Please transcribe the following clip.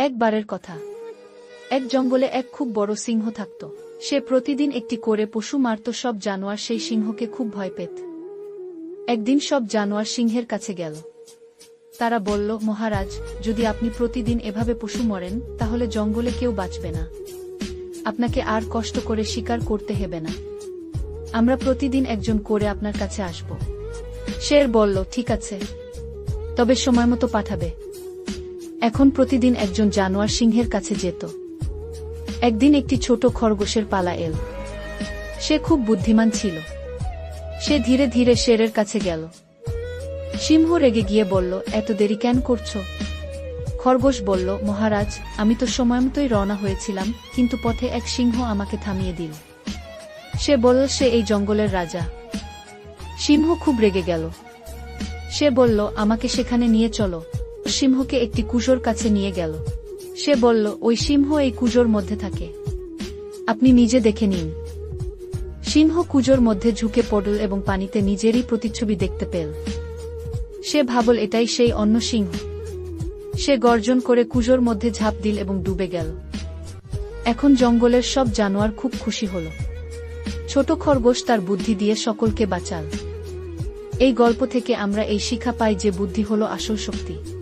একবারের কথা। এক জঙ্গলে এক খুব বড় সিংহ থাকত। সে প্রতিদিন একটি করে পশু মারত, সব জানোয়ার সেই সিংহকে খুব ভয় পেত। একদিন সব জানোয়ার সিংহের কাছে গেল। তারা বলল, মহারাজ, যদি আপনি প্রতিদিন এভাবে পশু মরেন, তাহলে জঙ্গলে কেউ বাঁচবে না। আপনাকে আর কষ্ট করে শিকার করতে হবে না। আমরা প্রতিদিন একজন করে আপনার কাছে আসব। শের বলল, ঠিক আছে। তবে সময় মতো পাঠাবে। এখন প্রতিদিন একজন জানোয়ার সিংহের কাছে যেত। একদিন একটি ছোট খরগোশের পালা এল। সে খুব বুদ্ধিমান ছিল। সে ধীরে ধীরে শেরের কাছে গেল। সিংহ রেগে গিয়ে বলল, এত দেরি কেন করছ? খরগোশ বলল, মহারাজ, আমি তো সময় মতোই রওনা হয়েছিলাম, কিন্তু পথে এক সিংহ আমাকে থামিয়ে দিল। সে বলল, সে এই জঙ্গলের রাজা। সিংহ খুব রেগে গেল। সে বলল, আমাকে সেখানে নিয়ে চলো। সিংহকে একটি কুজোর কাছে নিয়ে গেল। সে বলল, ওই সিংহ এই কুজোর মধ্যে থাকে। আপনি নিজে দেখে নিন। সিংহ কুজোর মধ্যে ঝুঁকে পড়ল এবং পানিতে নিজেরই প্রতিচ্ছবি দেখতে পেল। সে ভাবল, এটাই সেই অন্য সিংহ। সে গর্জন করে কুজোর মধ্যে ঝাঁপ দিল এবং ডুবে গেল। এখন জঙ্গলের সব জানোয়ার খুব খুশি হল। ছোট খরগোশ তার বুদ্ধি দিয়ে সকলকে বাঁচাল। এই গল্প থেকে আমরা এই শিক্ষা পাই যে বুদ্ধি হল আসল শক্তি।